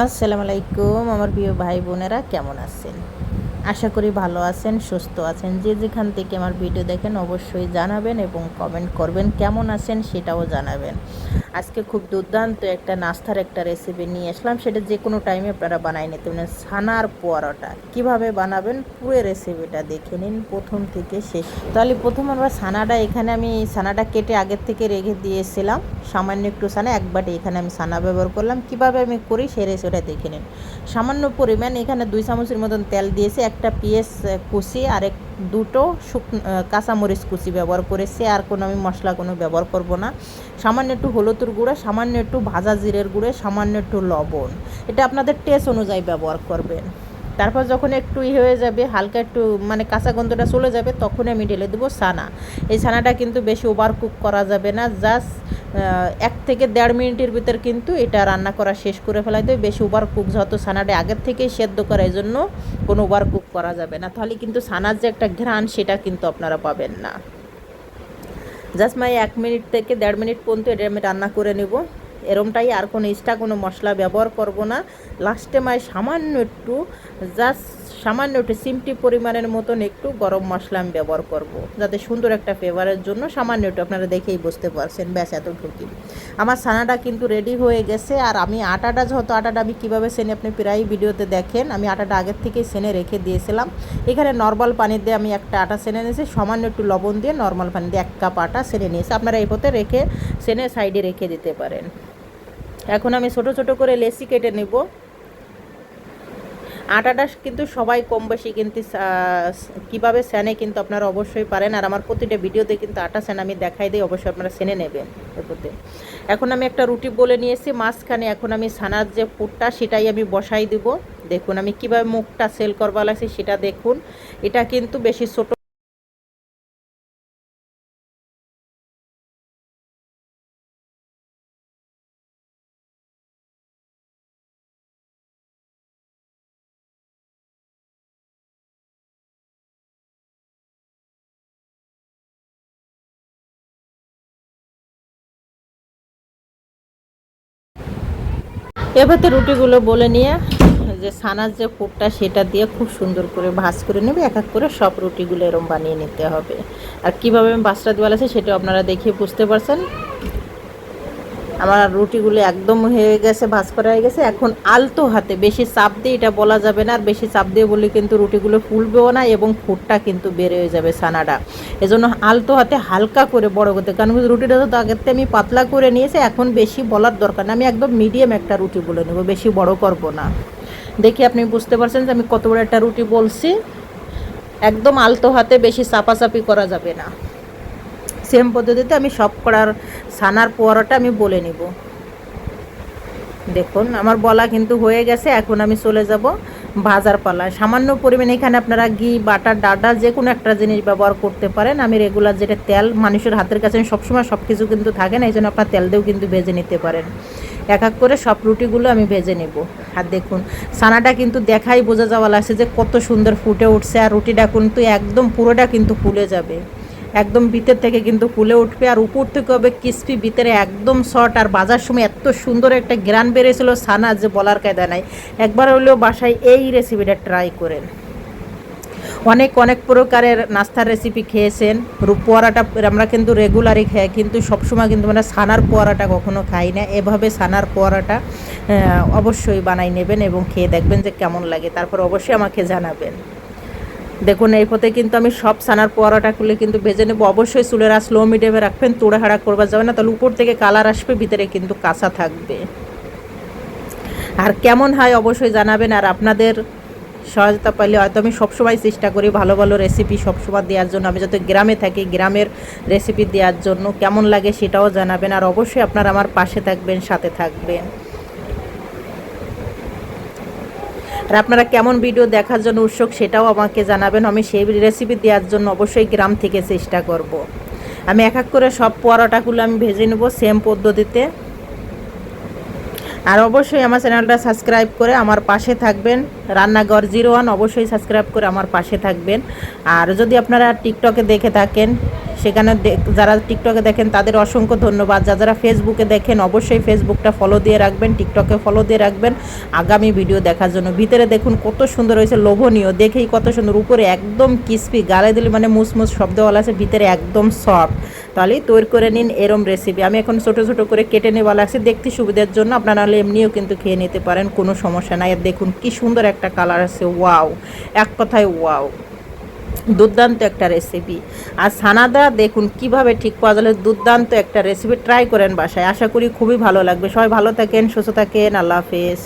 আসসালামু আলাইকুম আমার প্রিয় ভাই বোনেরা কেমন আছেন? আশা করি ভালো আছেন, সুস্থ আছেন। যে যেখান থেকে আমার ভিডিও দেখেন অবশ্যই জানাবেন এবং কমেন্ট করবেন কেমন আছেন সেটাও জানাবেন। আজকে খুব দুর্দান্ত একটা নাস্তার একটা রেসিপি নিয়ে আসলাম। সেটা যে কোনো টাইমে আপনারা বানাই নিতে পারেন। ছানার পোয়ারোটা কীভাবে বানাবেন? পুরো রেসিপিটা দেখে নিন। প্রথম থেকে শেষ। তাহলে প্রথম আমরা ছানাটা এখানে আমি ছানাটা কেটে আগের থেকে রেখে দিয়েছিলাম। সামান্য একটু ছানা, এক বাটি এখানে আমি ছানা ব্যবহার করলাম। কীভাবে আমি করি সেই রেসিপিটা দেখে নিন। সামান্য পরিমাণ এখানে দুই চামচের মতন তেল দিয়েছি। একটা পিঁয়াজ কুচি আর এক দুটো শুকনো কাঁচামরিচ কুচি ব্যবহার করেছি। আর কোনো আমি মশলা কোনো ব্যবহার করব না। সামান্য একটু হলুদুর গুঁড়ো, সামান্য একটু ভাজা জিরের গুঁড়ো, সামান্য একটু লবণ। এটা আপনাদের টেস্ট অনুযায়ী ব্যবহার করবেন। তারপর যখন একটু ই হয়ে যাবে, হালকা একটু মানে কাঁচা গন্ধটা চলে যাবে তখন আমি ঢেলে দেবো ছানা। এই ছানাটা কিন্তু বেশি ওভার কুক করা যাবে না জাস্ট এক থেকে দেড় মিনিটের ভিতর কিন্তু এটা রান্না করা শেষ করে ফেলাই দেবে। বেশি ওভার কুক যত ছানাটা আগের থেকেই সেদ্ধ করা, এই জন্য কোনো ওভার কুক করা যাবে না। তাহলে কিন্তু ছানার যে একটা ঘ্রাণ, সেটা কিন্তু আপনারা পাবেন না। জাস্ট মাই এক মিনিট থেকে দেড় মিনিট পর্যন্ত এটা আমি রান্না করে নেব। এরমটাই আর কোনো এক্সট্রা কোনো মশলা ব্যবহার করব না। লাস্টে মায় সামান্য একটু জাস্ট সামান্য একটু সিমটি পরিমাণের মতন একটু গরম মশলা আমি ব্যবহার করব। যাতে সুন্দর একটা ফ্লেভারের জন্য সামান্য একটু আপনারা দেখেই বুঝতে পারছেন, ব্যাস এতটুকুই। আমার ছানাটা কিন্তু রেডি হয়ে গেছে আর আমি আটাটা, যেহেতু আটাটা আমি কীভাবে সেনে আপনি প্রায় ভিডিওতে দেখেন, আমি আটাটা আগের থেকেই সেনে রেখে দিয়েছিলাম। এখানে নর্মাল পানি দিয়ে আমি একটা আটা সেনে নিয়েছি, সামান্য একটু লবণ দিয়ে নর্মাল পানি দিয়ে এক কাপ আটা সেনে নিয়েছি। আপনারা এই পথে রেখে সেনে সাইডে রেখে দিতে পারেন। এখন আমি ছোট ছোট করে লেসি কেটে নেব। আটাটা কিন্তু সবাই কম বেশি কিন্তু কীভাবে সেনে কিন্তু আপনারা অবশ্যই পারেন। আর আমার প্রতিটা ভিডিওতে কিন্তু আটা সেন আমি দেখাই দিই, অবশ্যই আপনারা সেনে নেবেন এরপরে এখন আমি একটা রুটি বলে নিয়েছি, মাঝখানে এখন আমি ছানার যে পুরটা সেটাই আমি বসাই দিব। দেখুন আমি কীভাবে মুখটা সেল করবা লাগছে সেটা দেখুন। এটা কিন্তু বেশি ছোট এবারে রুটিগুলো বলে নিয়ে যে ছানার যে পুরটা সেটা দিয়ে খুব সুন্দর করে ভাজ করে নেবে, এক এক করে সব রুটিগুলো এরম বানিয়ে নিতে হবে। আর কীভাবে আমি বাসটা দেওয়াল আছে সেটা আপনারা দেখিয়ে বুঝতে পারছেন। আমার রুটিগুলো একদম হয়ে গেছে, ভাজ করা হয়ে গেছে। এখন আলতো হাতে, বেশি চাপ দিয়ে এটা বলা যাবে না, আর বেশি চাপ দিয়ে বলে কিন্তু রুটিগুলো ফুলবেও না এবং ফুটটা কিন্তু বের হয়ে যাবে ছানাটা। এজন্য আলতো হাতে হালকা করে বড় করতে কারণ রুটিটা তো আগের থেকে আমি পাতলা করে নিয়েছি, এখন বেশি বলার দরকার না। আমি একদম মিডিয়াম একটা রুটি বলে নেব, বেশি বড় করব না। দেখি আপনি বুঝতে পারছেন যে আমি কত বড় একটা রুটি বলছি। একদম আলতো হাতে বেশি চাপাচাপি করা যাবে না। সেম পদ্ধতিতে আমি সব করার ছানার পোয়ারোটা আমি বলে নিব। দেখুন, আমার বলা কিন্তু হয়ে গেছে, এখন আমি চলে যাব ভাজার পালা সামান্য পরিমাণে এখানে আপনারা ঘি, বাটার ডাডা যে কোনো একটা জিনিস ব্যবহার করতে পারেন। আমি রেগুলার যেটা তেল মানুষের হাতের কাছে সবসময় সব কিছু কিন্তু থাকে না এই জন্য আপনার তেল দিয়েও কিন্তু ভেজে নিতে পারেন। এক এক করে সব রুটিগুলো আমি ভেজে নেব। আর দেখুন, ছানাটা কিন্তু দেখাই বোঝা যাওয়া লাগছে যে কত সুন্দর ফুটে উঠছে, আর রুটিটা কিন্তু একদম পুরোটা কিন্তু ফুলে যাবে। একদম ভিতর থেকে কিন্তু ফুলে উঠবে আর উপর থেকে হবে ক্রিসপি, ভিতরে একদম শর্ট। আর বাজার সময় এত সুন্দর একটা গ্রান বেড়েছিল সানা যে বলার কায়দা নাই। একবার হলেও বাসায় এই রেসিপিটা ট্রাই করেন। অনেক অনেক প্রকারের নাস্তার রেসিপি খেয়েছেন। পোয়ারাটা আমরা কিন্তু রেগুলারই খাই, কিন্তু সবসময় কিন্তু মানে সানার পোয়ারাটা কখনো খাই না। এভাবে সানার পোয়ারাটা অবশ্যই বানাই নেবেন এবং খেয়ে দেখবেন যে কেমন লাগে। তারপর অবশ্যই আমাকে জানাবেন। দেখুন, এই পথে কিন্তু আমি সব সানার পোয়ারাটা খুলে কিন্তু ভেজে নেব। অবশ্যই চুলের আস লো মিডিয়ামে রাখবেন তোড়ে হাড়া করবা যাবে না। তাহলে উপর থেকে কালার আসবে, ভিতরে কিন্তু কাঁচা থাকবে। আর কেমন হয় অবশ্যই জানাবেন, আর আপনাদের সহায়তা পাইলে হয়তো আমি সবসময় চেষ্টা করি ভালো ভালো রেসিপি সবসময় দেওয়ার জন্য। আমি যত গ্রামে থাকি, গ্রামের রেসিপি দেওয়ার জন্য কেমন লাগে সেটাও জানাবেন। আর অবশ্যই আপনারা আমার পাশে থাকবেন, সাথে থাকবেন। আর আপনারা কেমন ভিডিও দেখার জন্য উৎসুক সেটাও আমাকে জানাবেন আমি সেই রেসিপি দেওয়ার জন্য অবশ্যই গ্রাম থেকে চেষ্টা করব। আমি এক এক করে সব পরোটাগুলো আমি ভেজে নেব সেম পদ্ধতিতে আর অবশ্যই আমার চ্যানেলটা সাবস্ক্রাইব করে আমার পাশে থাকবেন। রান্নাঘর জিরো ওয়ান অবশ্যই সাবস্ক্রাইব করে আমার পাশে থাকবেন। আর যদি আপনারা টিকটকে দেখে থাকেন, সেখানে যারা টিকটকে দেখেন, তাদের অসংখ্য ধন্যবাদ। যা যারা ফেসবুকে দেখেন, অবশ্যই ফেসবুকটা ফলো দিয়ে রাখবেন, টিকটকে ফলো দিয়ে রাখবেন। আগামী ভিডিও দেখার জন্য। ভিতরে দেখুন কত সুন্দর হয়েছে, লোভনীয়। দেখেই কত সুন্দর। উপরে একদম কিসপি গালে দিলে মানে মুসমুস শব্দওয়ালা আছে, ভিতরে একদম সফট তাহলে তৈরি করে নিন এরম রেসিপি আমি এখন ছোট ছোট করে কেটে নেওয়া লাগছে, দেখতে সুবিধার জন্য। আপনারা নাহলে এমনিও কিন্তু খেয়ে নিতে পারেন, কোনো সমস্যা নাই। আর দেখুন কি সুন্দর একটা কালার আছে ওয়াও এক কথায় ওয়াও দুর্দান্ত একটা রেসিপি আর সানাদা, দেখুন কীভাবে ঠিক পাওয়া গেলে দুর্দান্ত একটা রেসিপি ট্রাই করেন বাসায়। আশা করি খুবই ভালো লাগবে। সবাই ভালো থাকেন, সুস্থ থাকেন। আল্লাহ হাফেজ।